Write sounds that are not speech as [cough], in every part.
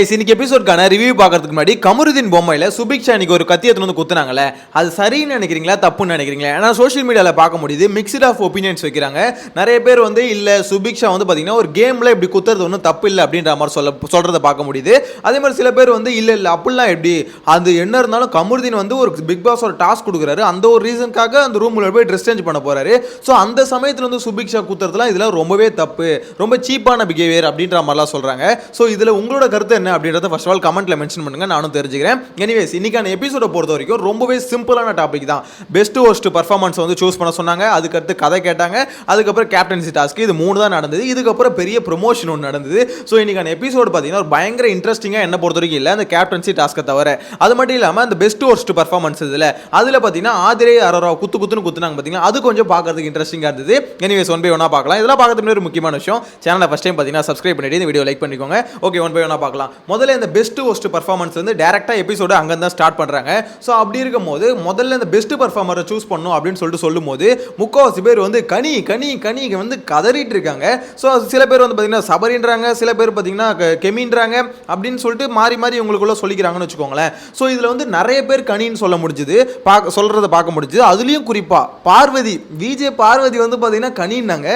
இன்னைக்கு எபிசோட்கான ரிவ்யூ பார்க்கறதுக்கு முன்னாடி கமருதீன் பொம்மையில சுபிக்ஷா இன்னைக்கு ஒரு கத்தி எடுத்து வந்து குத்துனாங்கல்ல? அது சரின்னு நினைக்கிறீங்களா தப்புன்னு நினைக்கிறீங்களா? ஏன்னா சோஷியல் மீடியாவில் பார்க்க முடியுது மிக்சட் ஆஃப் ஒப்பீனியன்ஸ் வைக்கிறாங்க. நிறைய பேர் வந்து இல்லை சுபிக்ஷா வந்து பார்த்தீங்கன்னா ஒரு கேம்ல இப்படி குத்துறது ஒன்றும் தப்பு இல்லை அப்படின்ற மாதிரி சொல்ல சொல்கிறத பார்க்க முடியுது. அதே மாதிரி சில பேர் வந்து இல்லை இல்லை அப்படிலாம் எப்படி? அது என்ன இருந்தாலும் கமருதீன் வந்து ஒரு பிக் பாஸ் ஒரு டாஸ்க் கொடுக்குறாரு. அந்த ஒரு ரீசனுக்காக அந்த ரூமில் போய் ட்ரெஸ் சேஞ்ச் பண்ண போறாரு. ஸோ அந்த சமயத்தில் வந்து சுபிக்ஷா குத்துறதுலாம் இதெல்லாம் ரொம்பவே தப்பு. ரொம்ப சீப்பான பிஹேவியர் அப்படின்ற மாதிரிலாம் சொல்கிறாங்க ஸோ இதில் உங்களோட கருத்து என்ன? அப்படின்றத ஃபர்ஸ்ட் ஆஃப் ஆல் கமெண்ட்ல மென்ஷன் பண்ணுங்க நானும் தெரிஞ்சுக்கிறேன். எனிவேஸ் இன்னைக்கான எபிசோட பொறுத்த வரைக்கும் ரொம்பவே சிம்பிளான டாபிக் தான். பெஸ்ட் ஹோஸ்ட் பர்ஃபார்மன்ஸ் வந்து சூஸ் பண்ண சொன்னாங்க. அதுக்கடுத்து கதை கேட்டாங்க. அதுக்கப்புறம் கேப்டன்சி டாஸ்க் இது மூணு தான் நடந்தது. இதுக்கப்புறம் பெரிய ப்ரொமோஷன் ஒன்று நடந்தது. ஸோ இன்னைக்கான எபிசோடு பார்த்தீங்கன்னா ஒரு பயங்கர இன்ட்ரெஸ்டிங்காக என்ன பொறுத்த வரைக்கும் இல்லை அந்த கேப்டன்சி டாஸ்க்கை தவிர. அது மட்டும் இல்லாமல் அந்த பெஸ்ட் ஒர்ஸ்ட் பர்ஃபார்மன்ஸ் இதில். அதில் பார்த்தீங்கன்னா ஆதிரே அரோரா குத்து குத்துன்னு குத்துனாங்க பார்த்தீங்கன்னா அது கொஞ்சம் பார்க்கறதுக்கு இன்ட்ரெஸ்டிங்காக இருந்தது. எனிவேஸ் ஒன் பை ஒன்றா பார்க்கலாம். இதெல்லாம் பார்க்கறதுக்கு ஒரு முக்கியமான விஷயம். சேனலை ஃபஸ்ட் டைம் பார்த்தீங்கன்னா சப்ஸ்கிரைப் பண்ணிட்டு இந்த வீடியோ லைக் பண்ணிக்கோங்க. ஓகே ஒன் பை ஒன்றா பார்க்கலாம். முதல்ல இந்த பெஸ்ட் ஒஸ்ட் பர்ஃபார்மன்ஸ் வந்து டேரெக்டாக எபிசோடு அங்கே தான் ஸ்டார்ட் பண்ணுறாங்க ஸோ அப்படி இருக்கும்போது முதல்ல இந்த பெஸ்ட் பர்ஃபார்மரை சூஸ் பண்ணும் அப்படின்னு சொல்லிட்டு சொல்லும்போது முக்கால்வாசி பேர் வந்து கனி கனி கனி வந்து கதறிட்டு இருக்காங்க. ஸோ சில பேர் வந்து பார்த்தீங்கன்னா சபரின்றாங்க சில பேர் பார்த்தீங்கன்னா கெமின்றாங்க அப்படின்னு சொல்லிட்டு மாறி மாறி இவங்களுக்குள்ளே சொல்லிக்கிறாங்கன்னு வச்சுக்கோங்களேன். ஸோ இதில் வந்து நிறைய பேர் கனின்னு சொல்ல முடிஞ்சுது பார்க்க சொல்கிறத பார்க்க முடிஞ்சுது. அதுலேயும் குறிப்பாக பார்வதி விஜே பார்வதி வந்து பார்த்தீங்கன்னா கனின்னாங்க.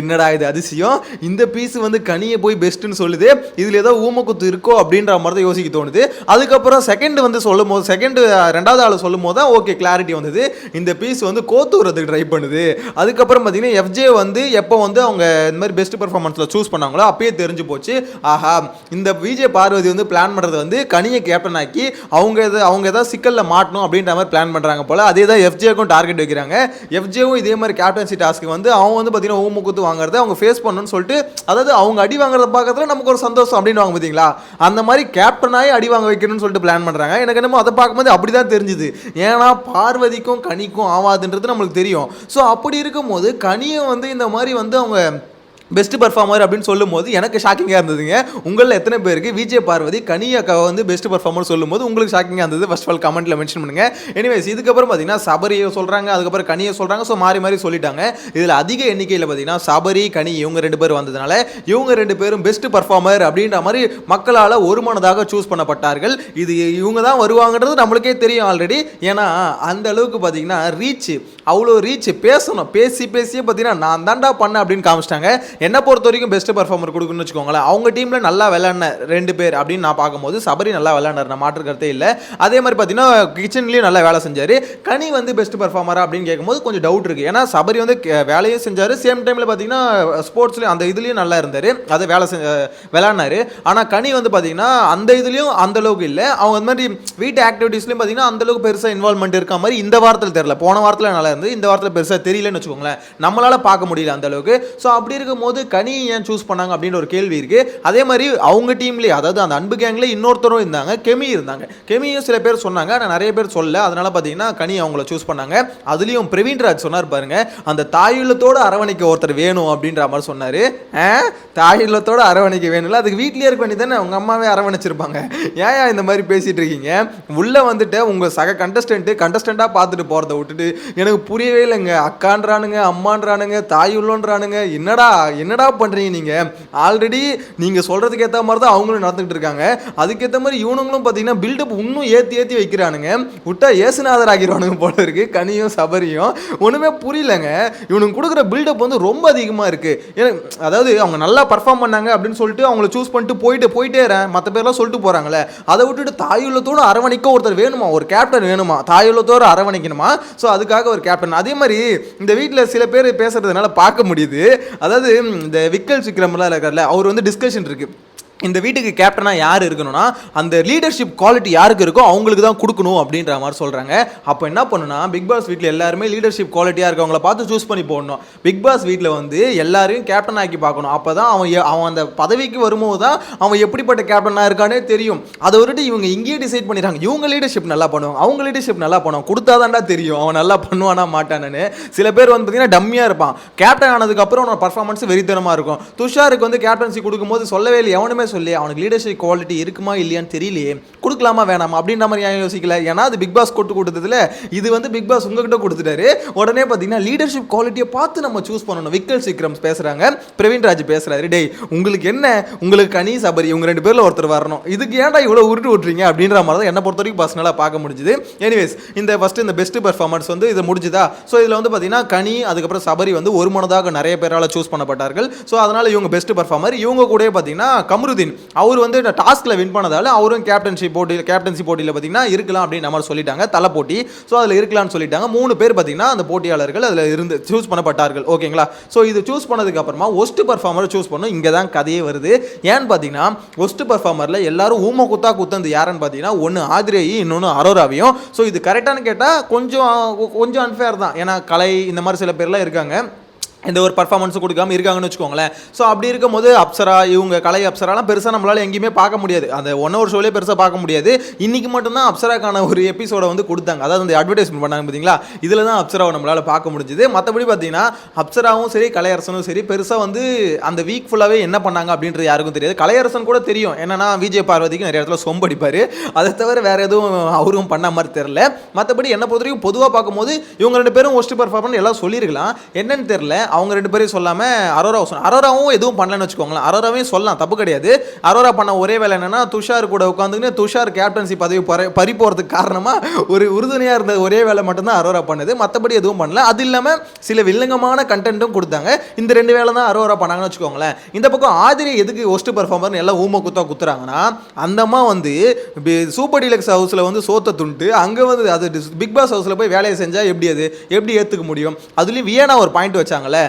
என்னடா இது அதிசயம்? இந்த பீஸ் வந்து கனியை போய் பெஸ்ட்டுன்னு சொல்லுது. இதில் ஏதோ ஊமக்குத்து இருக்கு அப்படின்ற மாதிரி தான் யோசிக்க தோணுது. அதுக்கப்புறம் செகண்ட் வந்து சொல்லும் போது செகண்ட் ரெண்டாவது ஆள் சொல்லும் போது தான் ஓகே கிளாரிட்டி வந்தது. இந்த பீஸ் வந்து கோத்துறதுக்கு ட்ரை பண்ணுது. அதுக்கப்புறம் பார்த்தீங்கன்னா எஃப்ஜே வந்து எப்போ வந்து அவங்க இந்த மாதிரி பெஸ்ட் பெர்ஃபார்மன்ஸில் சூஸ் பண்ணாங்களோ அப்பயே தெரிஞ்சு போச்சு. ஆஹா இந்த விஜய் பார்வதி வந்து பிளான் பண்ணுறது வந்து கனியை கேப்டன் ஆக்கி அவங்க எது அவங்க ஏதாவது சிக்கலில் மாட்டணும் அப்படின்ற மாதிரி பிளான் பண்ணுறாங்க போல். அதே தான் எஃப்ஜேக்கும் டார்கெட் வைக்கிறாங்க. எஃப்ஜேவும் இதே மாதிரி கேப்டன்சி டாஸ்க்கு வந்து அவங்க வந்து பார்த்தீங்கன்னா ஊமுக்குத்து வாங்குறத அவங்க ஃபேஸ் பண்ணணும்னு சொல்லிட்டு அதாவது அவங்க அடி வாங்குறத பார்க்கறதுல நமக்கு ஒரு சந்தோஷம் அப்படின்னு வாங்க பார்த்தீங்களா? அந்த மாதிரி கேப்டனாகி அடி வாங்க வைக்கணும்னு சொல்லிட்டு பிளான் பண்ணுறாங்க எனக்கு என்னமோ அதை பார்க்கும்போது அப்படி தான் தெரிஞ்சுது. ஏன்னா பார்வதிக்கும் கனிக்கும் ஆவாதுன்றது நம்மளுக்கு தெரியும். ஸோ அப்படி இருக்கும்போது கனியை வந்து இந்த மாதிரி வந்து அவங்க பெஸ்ட் பர்ஃபார்மர் அப்படின்னு சொல்லும்போது எனக்கு ஷாக்கிங்காக இருந்ததுங்க. உங்களில் எத்தனை பேருக்கு விஜய் பார்வதி கனியாக்காவை வந்து பெஸ்ட் பர்ஃபார்மர் சொல்லும்போது உங்களுக்கு ஷாக்கிங்காக இருந்தது? ஃபர்ஸ்ட் ஆஃப் ஆல் கமெண்ட்டில் மென்ஷன் பண்ணுங்க. எனிவேஸ் இதுக்கப்புறம் பார்த்தீங்கன்னா சபரியை சொல்கிறாங்க அதுக்கப்புறம் கனியை சொல்கிறாங்க ஸோ மாறி மாறி சொல்லிட்டாங்க. இதில் அதிக எண்ணிக்கையில் பார்த்தீங்கன்னா சபரி கனி இவங்க ரெண்டு பேர் வந்ததுனால இவங்க ரெண்டு பேரும் பெஸ்ட் பர்ஃபார்மர் அப்படின்ற மாதிரி மக்களால் ஒருமானதாக சூஸ் பண்ணப்பட்டார்கள். இது இவங்க தான் வருவாங்கன்றது நம்மளுக்கே தெரியும் ஆல்ரெடி ஏன்னா அந்த அளவுக்கு பார்த்தீங்கன்னா ரீச் அவ்வளோ ரீச் பேசணும். பேசி பேசியே பார்த்தீங்கன்னா நான் தாண்டா பண்ணேன் அப்படின்னு காமிச்சிட்டாங்க. என்னை பொறுத்த வரைக்கும் பெஸ்ட் பர்ஃபார்மர் கொடுக்குன்னு வச்சுக்கோங்களேன். அவங்க டீமில் நல்லா விளாட்ன ரெண்டு பேர் அப்படின்னு நான் பார்க்கும்போது சபரி நல்லா விளாண்டார் நான் மாற்று கருத்தே இல்லை. அதே மாதிரி பார்த்தீங்கன்னா கிச்சன்லேயும் நல்லா வேலை செஞ்சார். கனி வந்து பெஸ்ட் பர்ஃபார்மரா அப்படின்னு கேட்கும்போது கொஞ்சம் டவுட் இருக்குது ஏன்னா சபரி வந்து கே- வேலையும் செஞ்சார். சேம் டைமில் பார்த்தீங்கன்னா ஸ்போர்ட்ஸ்லேயும் அந்த இதுலேயும் நல்லா இருந்தார். அதை வேலை செஞ்ச விளாட்னாரு ஆனால் கனி வந்து பார்த்தீங்கன்னா அந்த இதுலேயும் அந்தளவுக்கு இல்லை. அவங்க அந்த மாதிரி வீட்டு ஆக்டிவிட்டீஸ்லையும் பார்த்தீங்கன்னா அந்தளவுக்கு பெருசாக இன்வால்மெண்ட் இருக்க மாதிரி இந்த வாரத்தில் தெரியல. போன வாரத்தில் நல்லா இருந்து இந்த வாரத்தில் பெருசாக தெரியலன்னு வச்சுக்கோங்களேன். நம்மளால் பார்க்க முடியல அந்த அளவுக்கு. ஸோ அப்படி இருக்கும் போது கனி ஏன் சூஸ் பண்ணாங்க அப்படின்ற ஒரு கேள்வி இருக்குது அதே மாதிரி அவங்க டீம்லேயே அதாவது அந்த அன்பு கேங்கில் இன்னொருத்தரும் இருந்தாங்க கெமி இருந்தாங்க. கெமியும் சில பேர் சொன்னாங்க ஆனால் நிறைய பேர் சொல்ல அதனால் பார்த்தீங்கன்னா கனி அவங்கள சூஸ் பண்ணாங்க. அதுலேயும் பிரவீன் ராஜ் சொன்னார் பாருங்க அந்த தாயுள்ளத்தோடு அரவணைக்க ஒருத்தர் வேணும் அப்படின்ற மாதிரி சொன்னார். தாயுள்ளத்தோடு அரவணைக்க வேணும்ல? அதுக்கு வீட்லேயே இருக்க வேண்டியதானே உங்கள் அம்மாவே அரவணைச்சிருப்பாங்க. ஏன் இந்த மாதிரி பேசிகிட்டு இருக்கீங்க? உள்ளே வந்துட்டு உங்கள் சக கண்டஸ்டண்ட்டு கண்டஸ்டண்ட்டாக பார்த்துட்டு போகிறத விட்டுட்டு எனக்கு புரியவே இல்லைங்க. அக்கான்றானுங்க அம்மான்றானுங்க தாயுள்ளோன்றானுங்க என்னடா என்னடா பண்ணுறீங்க நீங்கள் ஆல்ரெடி நீங்கள் சொல்கிறதுக்கு ஏற்ற மாதிரி தான் அவங்களும் நடந்துகிட்டு இருக்காங்க. அதுக்கேற்ற மாதிரி இவனுங்களும் பார்த்தீங்கன்னா பில்டப் இன்னும் ஏற்றி ஏற்றி வைக்கிறானுங்க. விட்டா ஏசுநாதர் ஆகிடுவானுங்க போல இருக்குது கனியும் சபரியும். ஒன்றுமே புரியலங்க. இவனுக்கு கொடுக்குற பில்டப் வந்து ரொம்ப அதிகமாக இருக்குது எனக்கு அதாவது அவங்க நல்லா பர்ஃபார்ம் பண்ணாங்க அப்படின்னு சொல்லிட்டு அவங்கள சூஸ் பண்ணிட்டு போயிட்டு போயிட்டே மற்ற பேர்லாம் சொல்லிட்டு போகிறாங்களே அதை விட்டுட்டு தாயுள்ளத்தோடு அரவணைக்க ஒருத்தர் வேணுமா? ஒரு கேப்டன் வேணுமா? தாயுள்ளத்தோடு அரவணைக்கணுமா? ஸோ அதுக்காக ஒரு கேப்டன் அதே மாதிரி இந்த வீட்டில் சில பேர் பேசுகிறதுனால பார்க்க முடியுது. அதாவது இந்த விக்கல் விக்ரம்லாம் இருக்கார்ல அவர் வந்து டிஸ்கஷன் இருக்கு. இந்த வீட்டுக்கு கேப்டனாக யார் இருக்கணும்னா அந்த லீடர்ஷிப் குவாலிட்டி யாருக்கு இருக்கோ அவங்களுக்கு தான் கொடுக்கணும் அப்படின்ற மாதிரி சொல்கிறாங்க அப்போ என்ன பண்ணுனா பிக் பாஸ் வீட்டில் எல்லாருமே லீடர்ஷிப் குவாலிட்டியாக இருக்கவங்கள பார்த்து சூஸ் பண்ணி போடணும். பிக் பாஸ் வீட்டில் வந்து எல்லாரையும் கேப்டன் ஆக்கி பார்க்கணும். அப்போ தான் அவன் அவன் அந்த பதவிக்கு வரும்போது தான் அவன் எப்படிப்பட்ட கேப்டனாக இருக்கானே தெரியும். அதை விட்டுட்டு இவங்க இங்கேயே டிசைட் பண்ணிடுறாங்க. இவங்க லீடர்ஷிப் நல்லா பண்ணுவாங்க. அவங்க லீடர்ஷிப் நல்லா பண்ணுவாங்க. கொடுத்தாதான்டா தெரியும். அவன் நல்லா பண்ணுவானா மாட்டானு சில பேர் வந்து பார்த்தீங்கன்னா டம்மியாக இருப்பான். கேப்டன் ஆனதுக்கப்புறம் அவனோட பர்ஃபார்மன்ஸ் வெறித்தனமாக இருக்கும். துஷாருக்கு வந்து கேப்டன்சி கொடுக்கும்போது சொல்லவே இல்லை. எவனுமே சொல்லி அவனுக்கு லீடர்ஷிப் குவாலிட்டி இருக்குமா இல்லையான்னு தெரியலையே. கொடுக்கலாமா வேணாமா அப்படின்ற மாதிரி ஏன் யோசிக்கல? ஏன்னா அது பிக் பாஸ் கொட்டு கொடுத்ததுல இது வந்து பிக் பாஸ் உங்ககிட்ட கொடுத்துட்டாரு. உடனே பார்த்தீங்கன்னா லீடர்ஷிப் குவாலிட்டியை பார்த்து நம்ம சூஸ் பண்ணணும். விக்கல் சிக்ரம் பேசுறாங்க. பிரவீன் ராஜ் பேசுறாரு. டேய் உங்களுக்கு என்ன? உங்களுக்கு கனி சபரி இவங்க ரெண்டு பேரில் ஒருத்தர் வரணும். இதுக்கு ஏன்டா இவ்வளோ உருட்டு விட்டுறீங்க? அப்படின்ற மாதிரி தான் என்னை பொறுத்த வரைக்கும் பர்சனலாக பார்க்க முடிஞ்சுது. எனிவேஸ் இந்த ஃபர்ஸ்ட் இந்த பெஸ்ட் பர்ஃபார்மன்ஸ் வந்து இது முடிஞ்சுதா? ஸோ இதில் வந்து பார்த்தீங்கன்னா கனி அதுக்கப்புறம் சபரி வந்து ஒரு மனதாக நிறைய பேரால் சூஸ் பண்ணப்பட்டார்கள். ஸோ அதனால இவங்க பெஸ்ட் பர்ஃபார்மர் இவங்க கூட பார்த்தீங்கன்னா கமருதீன் அவர் வந்து டாஸ்கில் வின் பண்ணதால் அவரும் கேப்டன்ஷிப் போட்டியில் கேப்டன்சி போட்டியில் பார்த்தீங்கன்னா இருக்கலாம் அப்படின்னு நம்ம சொல்லிட்டாங்க தலை போட்டி ஸோ அதில் இருக்கலாம்னு சொல்லிட்டாங்க. மூணு பேர் பார்த்தீங்கன்னா அந்த போட்டியாளர்கள் அதில் இருந்து சூஸ் பண்ணப்பட்டார்கள். ஓகேங்களா ஸோ இது சூஸ் பண்ணதுக்கப்புறமா ஒஸ்ட் பர்ஃபார்மரை சூஸ் பண்ணும். இங்கே தான் கதையே வருது. ஏன்னு பார்த்தீங்கன்னா ஒஸ்ட் பர்ஃபார்மரில் எல்லாரும் ஊம குத்தா குத்தந்து யாருன்னு பார்த்தீங்கன்னா ஒன்று ஆதிரேயி இன்னொன்று அரோராவையும். ஸோ இது கரெக்டானு கேட்டால் கொஞ்சம் கொஞ்சம் அன்ஃபேர் தான். ஏன்னா கலை இந்த மாதிரி சில பேர்லாம் இருக்காங்க. எந்த ஒரு பர்ஃபார்மன்ஸும் கொடுக்காம இருக்காங்கன்னு வச்சுக்கோங்களேன். ஸோ அப்படி இருக்கும்போது அப்சரா இவங்க கலை அப்சராலாம் பெருசாக நம்மளால் எங்கேயுமே பார்க்க முடியாது. அந்த ஒன் ஹவர் ஷோலேயே பெருசாக பார்க்க முடியாது. இன்றைக்கி மட்டும்தான் அப்சராக்கான ஒரு எபிசோட வந்து கொடுத்தாங்க. அதாவது அந்த அட்வர்டைஸ்மெண்ட் பண்ணாங்க பார்த்தீங்களா இதில் தான் அப்சராவை நம்மளால் பார்க்க முடிஞ்சுது. மற்றபடி பார்த்தீங்கன்னா அப்சராவும் சரி கலையரசனும் சரி பெருசாக வந்து அந்த வீக் ஃபுல்லாகவே என்ன பண்ணாங்க அப்படின்றது யாருக்கும் தெரியாது. கலையரசன் கூட தெரியும். என்னன்னா விஜய் பார்வதிக்கு நிறைய இடத்துல சொம்படிப்பார் அதை தவிர வேறு எதுவும் அவரும் பண்ண மாதிரி தெரில மற்றபடி என்ன பொறுத்த வரைக்கும் பொதுவாக பார்க்கும்போது இவங்க ரெண்டு பேரும் ஒஸ்ட் பர்ஃபார்மன் எல்லாம் சொல்லியிருக்கலாம். என்னன்னு தெரில அவங்க ரெண்டு பேரையும் சொல்லாமல் அரோராவை சொன்ன அரோராவும் எதுவும் பண்ணலன்னு வச்சுக்கோங்களேன். அரோராவையும் சொல்லலாம் தப்பு கிடையாது. அரோரா பண்ண ஒரே வேலை என்னென்னா துஷார் கூட உட்காந்துக்கின்னு துஷார் கேப்டன்சி பதவி பறி பறி போகிறதுக்கு காரணமாக ஒரு உறுதுணையாக இருந்த ஒரே வேலை மட்டும்தான் அரோரா பண்ணுது. மற்றபடி எதுவும் பண்ணல. அது இல்லாமல் சில வில்லங்கமான கண்டென்ட்டும் கொடுத்தாங்க. இந்த ரெண்டு வேலை தான் அரோரா பண்ணாங்கன்னு வச்சுக்கோங்களேன். இந்த பக்கம் ஆதிரி எதுக்கு ஒஸ்ட் பர்ஃபார்மர்னு எல்லாம் ஊம குத்தா குத்துறாங்கன்னா அந்தம்மா வந்து சூப்பர் டீலக்ஸ் ஹவுஸில் வந்து சோத்த துண்டு அங்கே வந்து அது பிக் பாஸ் ஹவுஸில் போய் வேலையை செஞ்சால் எப்படி அது? எப்படி ஏற்றுக்க முடியும்? அதுலேயும் வியனா ஒரு பாயிண்ட் வச்சாங்கல்ல.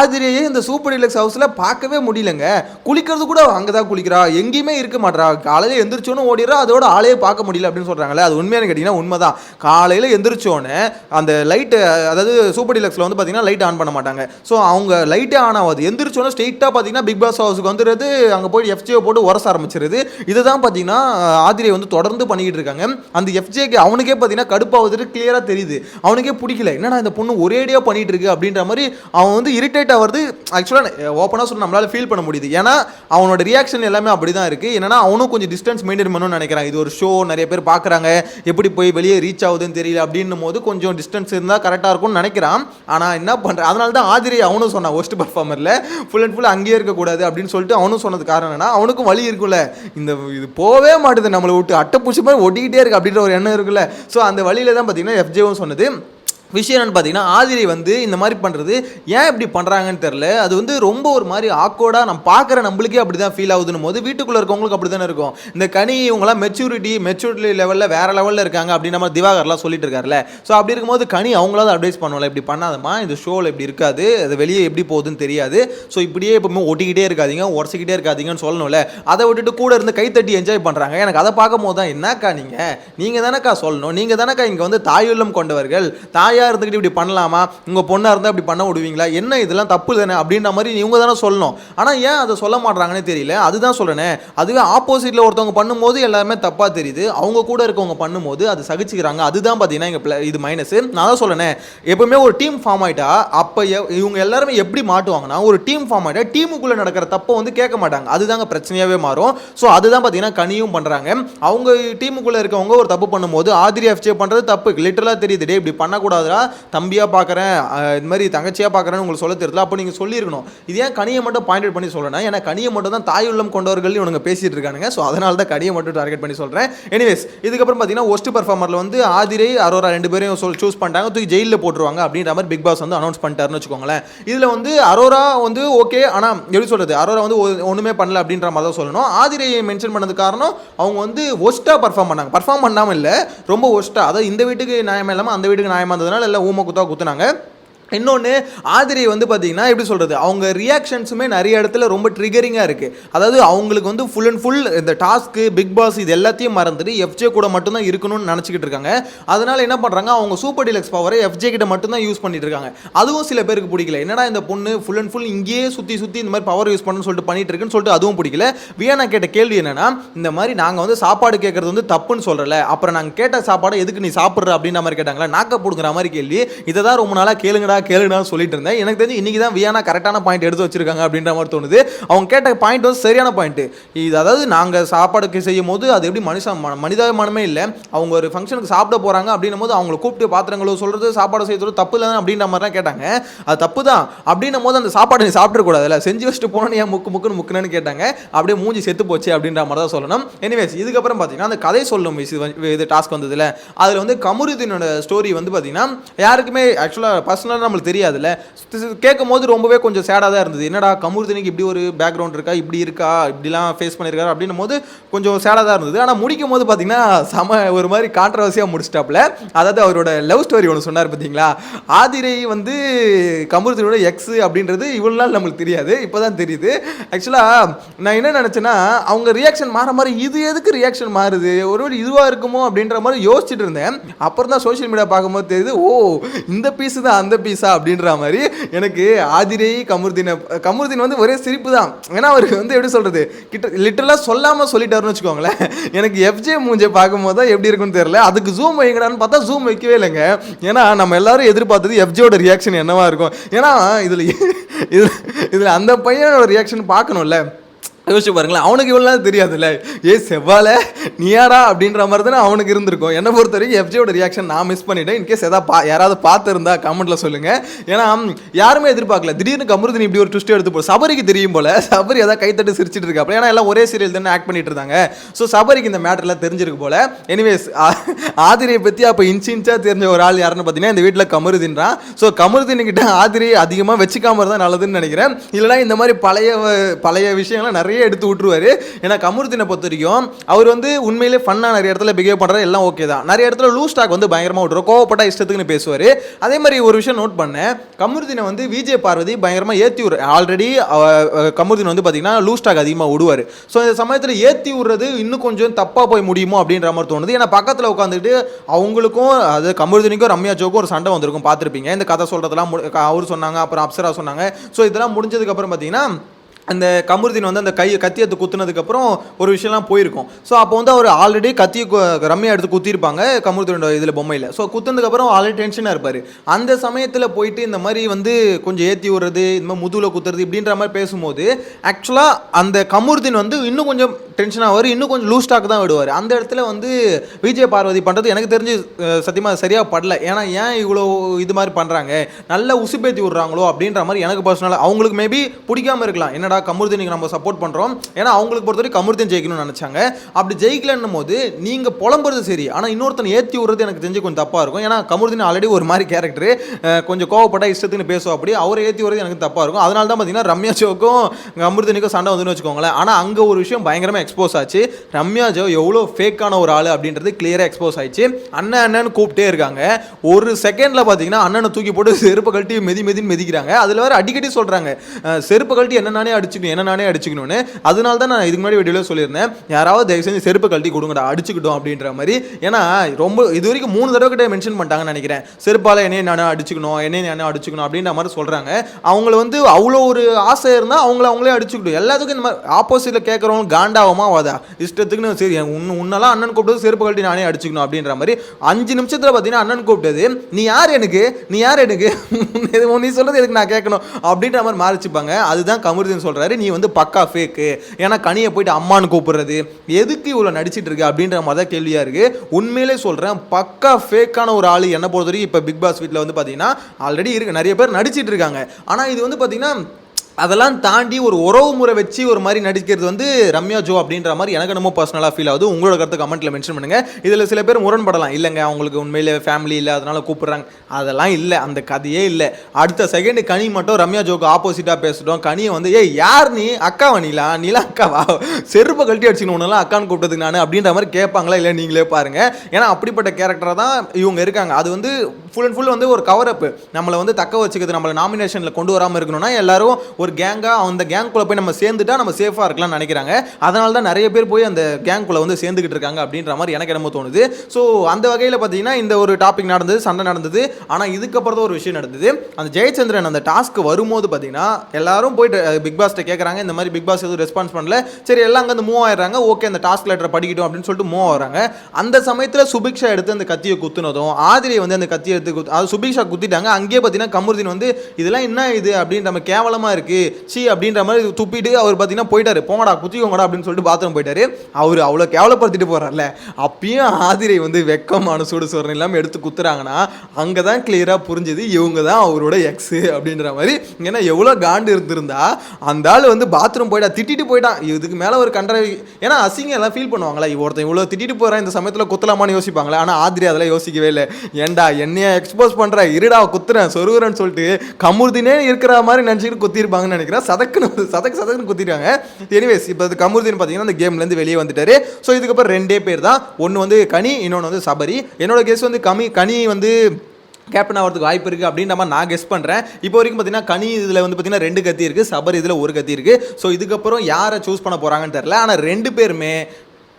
ஆதிரியே இந்த சூப்பர் டீலக்ஸ் ஹவுஸில் பார்க்கவே முடியலங்க. குளிக்கிறது கூட அங்கே தான் குளிக்கிறா. எங்கேயுமே இருக்க மாட்றா. காலையில் எந்திரிச்சோன்னு ஓடிடுறா அதோட ஆளையே பார்க்க முடியல அப்படின்னு சொல்கிறாங்களே அது உண்மையான கேட்டிங்கன்னா உண்மைதான். காலையில் எந்திரிச்சோன்னே அந்த லைட்டு அதாவது சூப்பர் டீலக்ஸில் வந்து பார்த்தீங்கன்னா லைட் ஆன் பண்ண மாட்டாங்க. ஸோ அவங்க லைட்டே ஆன் ஆகாது. எந்திரிச்சோன்னே ஸ்ட்ரெயிட்டாக பார்த்தீங்கன்னா பிக் பாஸ் ஹவுஸுக்கு வந்துடுறது அங்கே போய் எஃப்ஜே போட்டு உரச ஆரம்பிச்சிருது இதுதான் பார்த்தீங்கன்னா ஆதிரியை வந்து தொடர்ந்து பண்ணிக்கிட்டு இருக்காங்க. அந்த எஃப்ஜேக்கு அவனுக்கே பார்த்தீங்கன்னா கடுப்பாகுது கிளியராக தெரியுது. அவனுக்கே பிடிக்கல. என்னடா இந்த பொண்ணு ஒரேடியாக பண்ணிகிட்டு இருக்கு அப்படின்ற மாதிரி அவன் வந்து இரிட்டேட் ஆகிறது ஆக்சுவலாக ஓப்பனாக சொல்லி நம்மளால் ஃபீல் பண்ண முடியுது. ஏன்னா அவனோட ரியாக்ஷன் எல்லாமே அப்படி தான் இருக்குது என்னன்னா அவனும் கொஞ்சம் டிஸ்டன்ஸ் மெயின்டைன் பண்ணணும்னு நினைக்கிறான் இது ஒரு ஷோ நிறைய பேர் பார்க்குறாங்க. எப்படி போய் வெளியே ரீச் ஆகுதுன்னு தெரியல அப்படின்னும் போது கொஞ்சம் டிஸ்டன்ஸ் இருந்தால் கரெக்டாக இருக்கும்னு நினைக்கிறான். ஆனால் என்ன பண்ணுறேன் அதனால தான் ஆதிரி அவனும் சொன்னான் ஒஸ்ட் பர்ஃபார்மரில் ஃபுல் அண்ட் ஃபுல் அங்கேயே இருக்கக்கூடாது அப்படின்னு சொல்லிட்டு அவனும் சொன்னது காரணம் என்னன்னா அவனுக்கும் வழி இருக்குல்ல இந்த இது போவே மாட்டுது நம்மளை விட்டு. அட்டைப்பூச்சி மாதிரி ஒட்டிக்கிட்டே இருக்கு அப்படின்ற ஒரு எண்ணம் இருக்குல்ல ஸோ அந்த வழியில தான் பார்த்தீங்கன்னா எஃப்ஜேவும் சொன்னது விஷயம் என்னன்னு பார்த்தீங்கன்னா ஆதிரி வந்து இந்த மாதிரி பண்ணுறது ஏன் இப்படி பண்ணுறாங்கன்னு தெரில அது வந்து ரொம்ப ஒரு மாதிரி ஆக்கோடாக நம்ம பார்க்குற நம்மளுக்கே அப்படி தான் ஃபீல் ஆகுதுன்னு போது வீட்டுக்குள்ளே இருக்கவங்களுக்கு அப்படி தானே இருக்கும். இந்த கனி இவங்களாம் மெச்சூரிட்டி மெச்சூரிட்டி லெவலில் வேறு லெவலில் இருக்காங்க அப்படின்னு நம்ம திவாகர்லாம் சொல்லிட்டு இருக்காருல்ல. ஸோ அப்படி இருக்கும்போது கனி அவங்களாவது அட்வைஸ் பண்ணுவோம்ல இப்படி பண்ணாதம்மா இந்த ஷோவில் இப்படி இருக்காது. அது வெளியே எப்படி போகுதுன்னு தெரியாது. ஸோ இப்படியே எப்பவுமே ஒட்டிக்கிட்டே இருக்காதீங்க உடச்சிக்கிட்டே இருக்காதீங்கன்னு சொல்லணும்ல. அதை விட்டுட்டு கூட இருந்து கைத்தட்டி என்ஜாய் பண்ணுறாங்க எனக்கு அதை பார்க்கும் போது தான் என்னக்கா நீங்கள் நீங்கள் தானக்கா சொல்லணும்? நீங்கள் தானக்கா இங்கே வந்து தாயுள்ளம் கொண்டவர்கள்? தாயாக இருந்துக்கிட்டு இப்படி பண்ணலாமா? உங்கள் பொண்ணாக இருந்தால் இப்படி பண்ண விடுவீங்களா? என்ன இதெல்லாம் தப்பு தானே? அப்படின்ற மாதிரி இவங்க தானே சொல்லணும். ஆனால் ஏன் அதை சொல்ல மாட்றாங்கன்னே தெரியல. அதுதான் சொல்கிறேனே அதுவே ஆப்போசிட்டில் ஒருத்தவங்க பண்ணும்போது எல்லாமே தப்பாக தெரியுது. அவங்க கூட இருக்கவங்க பண்ணும்போது அது சகிச்சுக்கிறாங்க. அதுதான் பார்த்தீங்கன்னா எங்கள் இது மைனஸ் நான் தான் சொல்லணே எப்பவுமே ஒரு டீம் ஃபார்ம் ஆகிட்டா அப்போ இவங்க எல்லாருமே எப்படி மாட்டுவாங்கன்னா ஒரு டீம் ஃபார்ம் ஆகிட்டா டீமுக்குள்ளே நடக்கிற தப்பை வந்து கேட்க மாட்டாங்க. அதுதாங்க பிரச்சனையாகவே மாறும். ஸோ அதுதான் பார்த்தீங்கன்னா கனியும் பண்ணுறாங்க அவங்க டீமுக்குள்ளே இருக்கவங்க ஒரு தப்பு பண்ணும்போது ஆதிரி எஃப்ஜே பண்ணுறது தப்பு. லிட்டரலாக தெரியுது. டே இப்படி பண்ணக்கூடாது பதிலாக தம்பியாக பார்க்குறேன் இது மாதிரி தங்கச்சியாக பார்க்குறேன்னு உங்களுக்கு சொல்ல தெரியல அப்போ நீங்கள் சொல்லியிருக்கணும். இது ஏன் கனியை மட்டும் பாயிண்ட் அவுட் பண்ணி சொல்கிறேன் ஏன்னா கனியை மட்டும் தான் தாய் உள்ளம் கொண்டவர்கள் இவனுங்க பேசிகிட்டு இருக்கானுங்க. ஸோ அதனால தான் கனியை மட்டும் டார்கெட் பண்ணி சொல்கிறேன் எனிவேஸ் இதுக்கப்புறம் பார்த்தீங்கன்னா ஒஸ்ட் பர்ஃபார்மரில் வந்து ஆதிரை அரோரா ரெண்டு பேரையும் சொல் சூஸ் பண்ணிட்டாங்க. தூக்கி ஜெயிலில் போட்டுருவாங்க அப்படின்ற மாதிரி பிக் பாஸ் வந்து அனௌன்ஸ் பண்ணிட்டாருன்னு வச்சுக்கோங்களேன். இதில் வந்து அரோரா வந்து ஓகே ஆனால் எப்படி சொல்கிறது அரோரா வந்து ஒன்றுமே பண்ணல அப்படின்ற மாதிரி தான் சொல்லணும். ஆதிரையை மென்ஷன் பண்ணது காரணம் அவங்க வந்து ஒஸ்ட்டாக பர்ஃபார்ம் பண்ணாங்க. பர்ஃபார்ம் பண்ணாமல் இல்லை ரொம்ப ஒஸ்ட்டாக அதாவது இந்த வீட்டுக்கு நியாயமாக இல்லாமல் அந்த வீட்டுக்கு நியாயமாக இருந்ததுனால எல்லாம் ஊம குத்தா குத்துனாங்க. இன்னொன்று ஆதிரி வந்து பார்த்தீங்கன்னா எப்படி சொல்கிறது அவங்க ரியாக்ஷன்ஸுமே நிறைய இடத்துல ரொம்ப ட்ரிகரிங்காக இருக்குது அதாவது அவங்களுக்கு வந்து ஃபுல் அண்ட் ஃபுல் இந்த டாஸ்க்கு பிக் பாஸ் இது எல்லாத்தையும் மறந்துட்டு எஃப்ஜே கூட மட்டும்தான் இருக்கணும்னு நினச்சிக்கிட்டு இருக்காங்க. அதனால என்ன பண்ணுறாங்க அவங்க சூப்பர் டிலக்ஸ் பவரை எஃப்ஜே கிட்ட மட்டும்தான் யூஸ் பண்ணிட்டு இருக்காங்க. அதுவும் சில பேருக்கு பிடிக்கல. என்னடா இந்த பொண்ணு ஃபுல் அண்ட் ஃபுல் இங்கேயே சுற்றி சுற்றி இந்த மாதிரி பவர் யூஸ் பண்ணணும்னு சொல்லிட்டு பண்ணிட்டு இருக்குன்னு சொல்லிட்டு அதுவும் பிடிக்கல. வியானா கேட்ட கேள்வி என்னன்னா இந்த மாதிரி நாங்கள் வந்து சாப்பாடு கேட்கறது வந்து தப்புன்னு சொல்கிறல அப்புறம் நாங்கள் கேட்ட சாப்பாடை எதுக்கு நீ சாப்பிட்ற அப்படின்ற மாதிரி கேட்டாங்களா? நாக்க பிடுங்குற மாதிரி கேள்வி. இதை தான் ரொம்ப நாளாக கேளுங்கடா கேளுனா சொல்லிட்டு இருந்தேன். எனக்கு தெரிஞ்சு இன்னைக்கு தான் வியானா கரெக்டான பாயிண்ட் எடுத்து வச்சிருக்காங்க அப்படின்ற மாதிரி தோணுது. அவங்க கேட்ட பாயிண்ட் வந்து சரியான பாயிண்ட்டு இது அதாவது நாங்கள் சாப்பாடுக்கு செய்யும் போது அது எப்படி மனுஷன் மனிதாபிமானமே இல்லை. அவங்க ஒரு ஃபங்க்ஷனுக்கு சாப்பிட போகிறாங்க அப்படின்னும் போது அவங்கள கூப்பிட்டு பாத்திரங்களோ சொல்கிறது சாப்பாடு செய்யறது தப்பு இல்லை அப்படின்ற மாதிரிலாம் கேட்டாங்க. அது தப்பு தான். அப்படின்னும் போது அந்த சாப்பாடு நீ சாப்பிடக்கூடாதுல்ல செஞ்சு வச்சுட்டு போனோன்னு ஏன் முக்கு முக்குன்னு முக்குன்னு கேட்டாங்க. அப்படியே மூஞ்சி செத்து போச்சு அப்படின்ற மாதிரி தான் சொல்லணும். எனிவேஸ் இதுக்கப்புறம் பார்த்தீங்கன்னா அந்த கதை சொல்லும் இது டாஸ்க் வந்ததுல. அதில் வந்து கமுருதீனோட ஸ்டோரி வந்து பார்த்தீங்கன்னா யாருக்குமே ஆக்சுவலாக நம்மளுக்கு தெரியாதுல்ல. கேட்கும் போது ரொம்பவே கொஞ்சம் சேடாக தான் இருந்தது. என்னடா கமுருதினிக்கு இப்படி ஒரு பேக்ரவுண்ட் இருக்கா? இப்படி இருக்கா? இப்படிலாம் ஃபேஸ் பண்ணியிருக்காரு அப்படின்னும் போது கொஞ்சம் சேடாக தான் இருந்தது. ஆனால் முடிக்கும் போது பார்த்தீங்கன்னா செம ஒரு மாதிரி கான்ட்ரவர்சியாக முடிச்சிட்டாப்புல. அதாவது அவரோட லவ் ஸ்டோரி ஒன்று சொன்னார் பார்த்தீங்களா ஆதிரை வந்து கமுருதினோட எக்ஸ் அப்படின்றது இவ்வளோ நாள் நம்மளுக்கு தெரியாது. இப்போ தான் தெரியுது. ஆக்சுவலாக நான் என்ன நினச்சேன்னா அவங்க ரியாக்ஷன் மாற மாதிரி இது எதுக்கு ரியாக்ஷன் மாறுது? ஒரு இதுவாக இருக்குமோ அப்படின்ற மாதிரி யோசிச்சுட்டு இருந்தேன். அப்புறம் தான் சோஷியல் மீடியா பார்க்கும்போது தெரியுது ஓ இந்த பீஸு தான் அந்த பீஸ் அப்படின்ற மாதிரி எனக்கு ஆதிரை கமுருதீனை கமுருதீன் வந்து ஒரே சிரிப்பு தான் ஏன்னா அவருக்கு வந்து எப்படி சொல்கிறது கிட்ட லிட்டரலாக சொல்லாமல் சொல்லிட்டாருன்னு வச்சுக்கோங்களேன். எனக்கு எஃப்ஜே மூஞ்சை பார்க்கும்போது தான் எப்படி இருக்குன்னு தெரியல. அதுக்கு ஜூம் வைங்கடான்னு பார்த்தா ஜூம் வைக்கவே இல்லைங்க. ஏன்னா நம்ம எல்லாரும் எதிர்பார்த்தது எஃப்ஜியோட ரியாக்ஷன் என்னவாக இருக்கும்? ஏன்னா இதில் இதில் இதில் அந்த பையனோட ரியாக்ஷன் பார்க்கணும்ல. யோசிச்சு பாருங்களேன் அவனுக்கு இவ்வளோ நாள் தெரியாதுல்ல. ஏ செவ்வால நீயாரா அப்படின்ற மாதிரி தானே அவனுக்கு இருந்திருக்கும். என்னை பொறுத்த வரைக்கும் எஃப்ஜியோட ரியாக்ஷன் நான் மிஸ் பண்ணிட்டேன். இன்கேஸ் எதாவது பா யாராவது பார்த்துருந்தா கமெண்ட்ல சொல்லுங்க. ஏன்னா யாருமே எதிர்பார்க்கல. திடீர்னு கமருதினி இப்படி ஒரு ட்விஸ்ட் எடுத்து போ சபரிக்கு தெரியும் போல சபரி ஏதாவது கைத்தட்டு சிரிச்சிட்டு இருக்காப்ல ஏன்னா எல்லாம் ஒரே சீரியல் தானே ஆக்ட் பண்ணிட்டு இருந்தாங்க. ஸோ சபரிக்கு இந்த மேட்டர்லாம் தெரிஞ்சிருக்கு போல. எனிவேஸ் ஆதிரியை பற்றி அப்போ இன்ச் இன்ச்சா தெரிஞ்ச ஒரு ஆள் யாருன்னு பார்த்தீங்கன்னா இந்த வீட்டில் கமருதின்றான் ஸோ கமருதின் கிட்ட ஆதிரியை அதிகமாக வச்சுக்காம இருந்தால் நல்லதுன்னு நினைக்கிறேன். இல்லைனா இந்த மாதிரி பழைய பழைய விஷயங்கள்லாம் நிறைய எடுத்து விட்டுருவாரு. ஏன்னா கமருதினை பொறுத்த வரைக்கும் அவர் வந்து உண்மையிலே ஃபன்னாக நிறைய இடத்துல பிஹேவ் பண்ணுறாரு எல்லாம் ஓகே தான். நிறைய இடத்துல லூஸ் டாக் வந்து பயங்கரமாக விட்டுரும். கோவப்பட்ட இஷ்டத்துக்குன்னு பேசுவார். அதே மாதிரி ஒரு விஷயம் நோட் பண்ணேன். கமருதினை வந்து விஜய் பார்வதி பயங்கரமாக ஏற்றி விடுற ஆல்ரெடி கமருதின் வந்து பார்த்தீங்கன்னா லூஸ் டாக் அதிகமாக விடுவார். ஸோ இந்த சமயத்தில் ஏற்றி விடுறது இன்னும் கொஞ்சம் தப்பாக போய் முடியுமோ அப்படின்ற மாதிரி தோணுது. ஏன்னா பக்கத்தில் உட்காந்துட்டு அவங்களுக்கும் அது கமருதினிக்கும் ரம்யா ஜோக்கும் ஒரு சண்டை வந்திருக்கும். பார்த்துருப்பீங்க. இந்த கதை சொல்கிறதெல்லாம் அவர் சொன்னாங்க அப்புறம் அப்சரா சொன்னாங்க. ஸோ இதெல்லாம் முடிஞ்சதுக்கப்புறம் பார்த்தீங்கன்னா அந்த கமருதீன் வந்து அந்த கை கத்தியத்தை குத்துனதுக்கப்புறம் ஒரு விஷயம்லாம் போயிருக்கும். ஸோ அப்போ வந்து அவர் ஆல்ரெடி கத்தி ரம்யா எடுத்து குத்திருப்பாங்க கமருதீனோட இதில் பொம்மையில். ஸோ குத்துனதுக்கப்புறம் ஆல்ரெடி டென்ஷனாக இருப்பார். அந்த சமயத்தில் போயிட்டு இந்த மாதிரி வந்து கொஞ்சம் ஏற்றி விடுறது இந்த மாதிரி முதுகில் குத்துறது இப்படின்ற மாதிரி பேசும்போது ஆக்சுவலாக அந்த கமருதீன் வந்து இன்னும் கொஞ்சம் டென்ஷனாக ஆவார் இன்னும் கொஞ்சம் லூஸ் டாக் தான் விடுவார். அந்த இடத்துல வந்து விஜய் பார்வதி பண்ணுறது எனக்கு தெரிஞ்சு சத்தியமாக சரியாக படல. ஏன்னா ஏன் இவ்வளோ இது மாதிரி பண்ணுறாங்க நல்ல உசுப்பேத்தி விடுறாங்களோ அப்படின்ற மாதிரி எனக்கு பர்சனலாக அவங்களுக்கு மேபி பிடிக்காம இருக்கலாம். என்னடா கமருதீனுக்கு நம்ம சப்போர்ட் பண்ணுறோம் ஏன்னா அவங்களுக்கு பொறுத்தவரைக்கும் கமருதீன் ஜெயிக்கணும்னு நினச்சாங்க. அப்படி ஜெயிக்கலன்னும் போது நீங்கள் புலம்புறது சரி. ஆனால் இன்னொருத்தன் ஏற்றி விடுறது எனக்கு தெரிஞ்சு கொஞ்சம் தப்பாக இருக்கும். ஏன்னா கமருதீன் ஆல்ரெடி ஒரு மாதிரி கேரக்டர் கொஞ்சம் கோவப்பட்டால் இஷ்டத்துக்கு பேசுவோம் அப்படி. அவரை ஏற்றி விடுறது எனக்கு தப்பாக இருக்கும். அதனால தான் பார்த்தீங்கன்னா ரம்யா ஜோக்கும் கமருதீனுக்கும் சண்டை வந்துன்னு வச்சுக்கோங்களேன். ஆனால் அங்கே ஒரு விஷயம் பயங்கரமாக எக்ஸ்போஸ் ஆச்சு. ரம்யா ஜோ எவ்வளோ ஃபேக்கான ஒரு ஆள் அப்படின்றது கிளியராக எக்ஸ்போஸ் ஆயிடுச்சு. அண்ணன் அண்ணன் கூப்பிட்டே இருக்காங்க. ஒரு செகண்டில் பார்த்தீங்கன்னா அண்ணனை தூக்கி போட்டு செருப்பு கழட்டி மெதி மெதின்னு மெதிக்கிறாங்க. அதில் வேறு அடிக்கடி சொல்கிறாங்க செருப்பு கழட்டி என்னென்னே அடிச்சுக்கணும். என்ன நானே அடிச்சுக்கணும்னு? அதனால தான் நான் இதுக்கு முன்னாடி வீடியோவில் சொல்லியிருந்தேன். யாராவது தயவு செஞ்சு செருப்பு கழட்டி கொடுங்கடா அடிச்சுக்கிட்டோம் அப்படின்ற மாதிரி. ஏன்னா ரொம்ப இது வரைக்கும் மூணு தடவை கிட்ட மென்ஷன் பண்ணிட்டாங்கன்னு நினைக்கிறேன். செருப்பால் என்னையும் நானே அடிச்சுக்கணும் என்னையும் நானே அடிச்சுக்கணும் அப்படின்ற மாதிரி சொல்கிறாங்க அவங்கள வந்து அவ்வளோ ஒரு ஆசை இருந்தால் அவங்கள அவங்களே அடிச்சுக்கிட்டோம் எல்லாத்துக்கும் இந்த மாதிரி ஆப்போசிட்டில் கேட்குறவங்க காண்டாவமா வாதா இஷ்டத்துக்குன்னு சரி உன் உன்னெல்லாம் அண்ணன் கூப்பிட்டது செருப்பு கழட்டி நானே அடிச்சுக்கணும் அப்படின்ற மாதிரி. அஞ்சு நிமிஷத்தில் பார்த்தீங்கன்னா அண்ணன் கூப்பிட்டது நீ யார் எனக்கு? நீ யார் எனக்கு? [laughs] நீ சொல்கிறது எதுக்கு நான் கேட்கணும். அப்படின்ற மாதிரி மாறிச்சுப்பாங்க. அதுதான் கமருதீன் சொல்கிறாரு நீ வந்து பக்கா ஃபேக்கு ஏன்னா கனியை போயிட்டு அம்மான்னு கூப்பிடுறது. எதுக்கு இவ்வளோ நடிச்சிட்டு இருக்கு? அப்படின்ற மாதிரி தான் கேள்வியாக இருக்குது உண்மையிலே சொல்கிறேன் பக்கா ஃபேக்கான ஒரு ஆள் என்ன பொறுத்த வரைக்கும் இப்போ பிக் பாஸ் வீட்டில் வந்து பார்த்தீங்கன்னா ஆல்ரெடி இருக்கு. நிறைய பேர் நடிச்சிட்டு இருக்காங்க. ஆனால் இது வந்து பார்த்தீங்கன்னா அதெல்லாம் தாண்டி ஒரு உறவு முறை வச்சு ஒரு மாதிரி நடிக்கிறது வந்து ரம்யா ஜோ அப்படின்ற மாதிரி எனக்கு என்னமோ பர்சனலாக ஃபீல் ஆகுது. உங்களோட கருத்து கமெண்ட்டில் மென்ஷன் பண்ணுங்க. இதில் சில பேர் முரண்படலாம். இல்லைங்க அவங்களுக்கு உண்மையிலே ஃபேமிலி இல்லை அதனால கூப்பிடுறாங்க. அதெல்லாம் இல்லை அந்த கதையே இல்லை. அடுத்த செகண்ட் கனி மட்டும் ரம்யா ஜோக்கு ஆப்போசிட்டாக பேசிட்டோம். கனியை வந்து ஏய் யார் நீ? அக்காவா நீலா. நீலா அக்காவா செருப்பை கழட்டி அடிச்சுக்கணும் அக்கான்னு கூப்பிட்டதுக்கு நான் அப்படின்ற மாதிரி கேட்பாங்களா இல்லை நீங்களே பாருங்க. ஏன்னா அப்படிப்பட்ட கேரக்டராக தான் இவங்க இருக்காங்க. அது வந்து ஃபுல் அண்ட் ஃபுல் வந்து ஒரு கவர் அப் நம்மளை வந்து தக்க வச்சுக்கிறது நம்மளை நாமினேஷனில் கொண்டு வராமல் இருக்கணும்னா எல்லாரும் ஒரு கேங்காக அந்த கேங்குள்ளே போய் நம்ம சேர்ந்துட்டா நம்ம சேஃபாக இருக்கலாம்னு நினைக்கிறாங்க. அதனால தான் நிறைய பேர் போய் அந்த கேங்குள்ளே வந்து சேர்ந்துக்கிட்டு இருக்காங்க அப்படின்ற மாதிரி எனக்கு என்னமோ தோணுது. ஸோ அந்த வகையில் பார்த்தீங்கன்னா இந்த ஒரு டாபிக் நடந்தது சண்டை நடந்தது. ஆனால் இதுக்கப்புறம் தான் ஒரு விஷயம் நடந்தது. அந்த ஜெயச்சந்திரன் அந்த டாஸ்க் வரும்போது பார்த்தீங்கன்னா எல்லாரும் போயிட்டு பிக் பாஸ்ட்டை கேட்குறாங்க இந்த மாதிரி பிக் பாஸ் எதுவும் ரெஸ்பான்ஸ் பண்ணல. சரி எல்லாம் அங்கே மூவ் ஆயிடுறாங்க. ஓகே அந்த டாஸ்க் லெட்டரை படிக்கட்டும் அப்படின்னு சொல்லிட்டு மூவ் ஆகிறாங்க. அந்த சமயத்தில் சுபிக்ஷா எடுத்து அந்த கத்தியை குத்துனதும் ஆதிரியை வந்து அந்த கத்தியை எடுத்து குத்து அது சுபிக்ஷா குத்திட்டாங்க. அங்கேயே பார்த்தீங்கன்னா கமருதீன் வந்து இதெல்லாம் என்ன இது? அப்படின்னு நம்ம கேவலமாக இருக்குது சி அப்படின்ற மாதிரி துப்பிட்டு அவர் பார்த்தீங்கன்னா போயிட்டாரு. போங்கடா குத்திக்கோங்கடா அப்படின்னு சொல்லிட்டு பாத்ரூம் போயிட்டார். அவர் அவ்வளோ கேவலப்படுத்திட்டு போகிறார்ல அப்பயும் ஆதிரை வந்து வெக்கம் மனசோடு சொல்கிறேன் இல்லாமல் எடுத்து குத்துறாங்கன்னா அங்கே தான் கிளியராக புரிஞ்சுது இவங்க தான் அவரோட எக்ஸு அப்படின்ற மாதிரி. ஏன்னா எவ்வளோ காண்டு இருந்திருந்தா அந்த ஆள் வந்து பாத்ரூம் போயிட்டா திட்டிட்டு போயிட்டான். இதுக்கு மேலே ஒரு கண்டரை ஏன்னா அசிங்கம் எல்லாம் ஃபீல் பண்ணுவாங்களா. ஒருத்தன் இவ்வளோ திட்டிட்டு போகிறான் இந்த சமயத்தில் குத்தலாமான்னு யோசிப்பாங்களே. ஆனால் ஆதிரி அதெல்லாம் யோசிக்கவே இல்லை. ஏண்டா என்னையா எக்ஸ்போஸ் பண்ணுற இருடா குத்துறேன் சொருகுறேன்னு சொல்லிட்டு கமுர்தினே இருக்கிற மாதிரி நினச்சிக்கிட்டு குத்திருப்பாங்கன்னு நினைக்கிறேன். சதக்குன்னு சதக்கு சதக்குன்னு குத்திட்டாங்க. எனிவேஸ் இப்போ அது கமுர்தின் பார்த்தீங்கன்னா அந்த கேம்லேருந்து வெளியே வந்துட்டாரு. ஸோ இதுக்கப்புறம் ரெண்டே பேர் தான். ஒன்று வந்து கனி இன்னொன்று வந்து சபரி. என்னோட கேஸ் வந்து கமி கனி வந்து கேப்டன் ஆகிறதுக்கு வாய்ப்பு இருக்குது அப்படின்ற மாதிரி நான் கெஸ் பண்ணுறேன் இப்போ வரைக்கும் பார்த்தீங்கன்னா கனி இதில் வந்து பார்த்தீங்கன்னா ரெண்டு கத்தி இருக்குது சபர் இதில் ஒரு கத்தி இருக்குது ஸோ இதுக்கப்புறம் யாரை சூஸ் பண்ண போகிறாங்கன்னு தெரில ஆனால் ரெண்டு பேருமே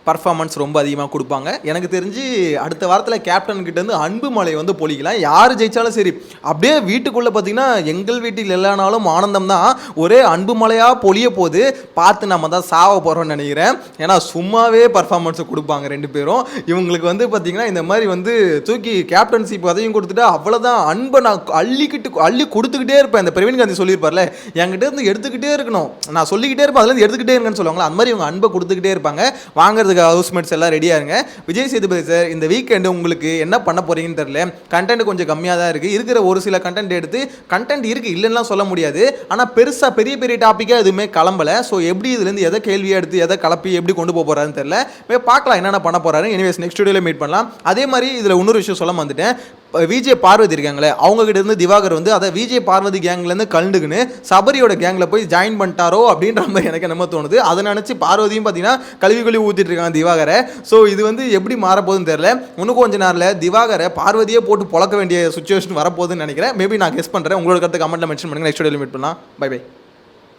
பர்ஃபார்மன்ஸ் ரொம்ப அதிகமாக கொடுப்பாங்க. எனக்கு தெரிஞ்சு அடுத்த வாரத்தில் கேப்டன் கிட்டேருந்து அன்பு மலை வந்து பொழிக்கலாம் யார் ஜெயித்தாலும் சரி. அப்படியே வீட்டுக்குள்ளே பார்த்தீங்கன்னா எங்கள் வீட்டில் இல்லைனாலும் ஆனந்தம் தான். ஒரே அன்பு மலையாக பொழிய போது பார்த்து நம்ம தான் சாவ போகிறோம்னு நினைக்கிறேன். ஏன்னா சும்மாவே பர்ஃபார்மன்ஸை கொடுப்பாங்க ரெண்டு பேரும். இவங்களுக்கு வந்து பார்த்தீங்கன்னா இந்த மாதிரி வந்து தூக்கி கேப்டன்சி அதையும் கொடுத்துட்டு அவ்வளோதான் அன்பை நான் அள்ளிக்கிட்டு அள்ளி கொடுத்துக்கிட்டே இருப்பேன். இந்த பிரவீன் காந்தி சொல்லியிருப்பார்ல. என்கிட்ட இருந்து எடுத்துக்கிட்டே இருக்கணும். நான் சொல்லிக்கிட்டே இருப்பேன். அதுலேருந்து எடுத்துக்கிட்டே இருக்கேன்னு சொல்லுவாங்களா. அந்த மாதிரி இவங்க அன்பை கொடுத்துக்கிட்டே இருப்பாங்க. வாங்குறது வாங்குறதுக்கு ஹவுஸ்மேட்ஸ் எல்லாம் ரெடியாக இருங்க. விஜய் சேதுபதி சார் இந்த வீக்கெண்டு உங்களுக்கு என்ன பண்ண போகிறீங்கன்னு தெரியல. கண்டென்ட் கொஞ்சம் கம்மியாக தான் இருக்குது இருக்கிற ஒரு சில கண்டென்ட் எடுத்து கண்டென்ட் இருக்குது இல்லைன்னா சொல்ல முடியாது. ஆனால் பெருசாக பெரிய பெரிய டாப்பிக்காக எதுவுமே கிளம்பல. ஸோ எப்படி இதுலேருந்து எதை கேள்வியாக எடுத்து எதை கலப்பி எப்படி கொண்டு போக போகிறாருன்னு தெரியல. பார்க்கலாம் என்னென்ன பண்ண போகிறாரு எனிவேஸ் நெக்ஸ்ட் வீடியோவில் மீட் பண்ணலாம். அதே மாதிரி இதில் இன்னொரு விஷயம் சொல்ல வந்துட்டேன் விஜய் பார்வதி இருக்காங்களே அவங்க கிட்ட இருந்து திவாகர் வந்து அதை விஜய் பார்வதி கேங்லேருந்து கலந்துக்குன்னு சபரியோட கேங்கில் போய் ஜாயின் பண்ணிட்டாரோ? அப்படின்ற மாதிரி எனக்கு நம்ம தோணுது. அதை நினச்சி பார்வதியும் பார்த்தீங்கன்னா கழுவி கழுவி ஊற்றிட்டு இருக்காங்க திவாகரை. ஸோ இது வந்து எப்படி மாறப்போகுதுன்னு தெரியல. இன்னும் கொஞ்ச நேரில் திவாகரை பார்வதியே போட்டு பொழக்க வேண்டிய சுச்சுவேஷன் வரப்போகுதுன்னு நினைக்கிறேன். மேபி நான் கெஸ் பண்ணுறேன் உங்களோட கருத்து கமெண்ட்டில் மென்ஷன் பண்ணுங்க. நெக்ஸ்ட் வீடியோவில் மீட் பண்ணலாம். By by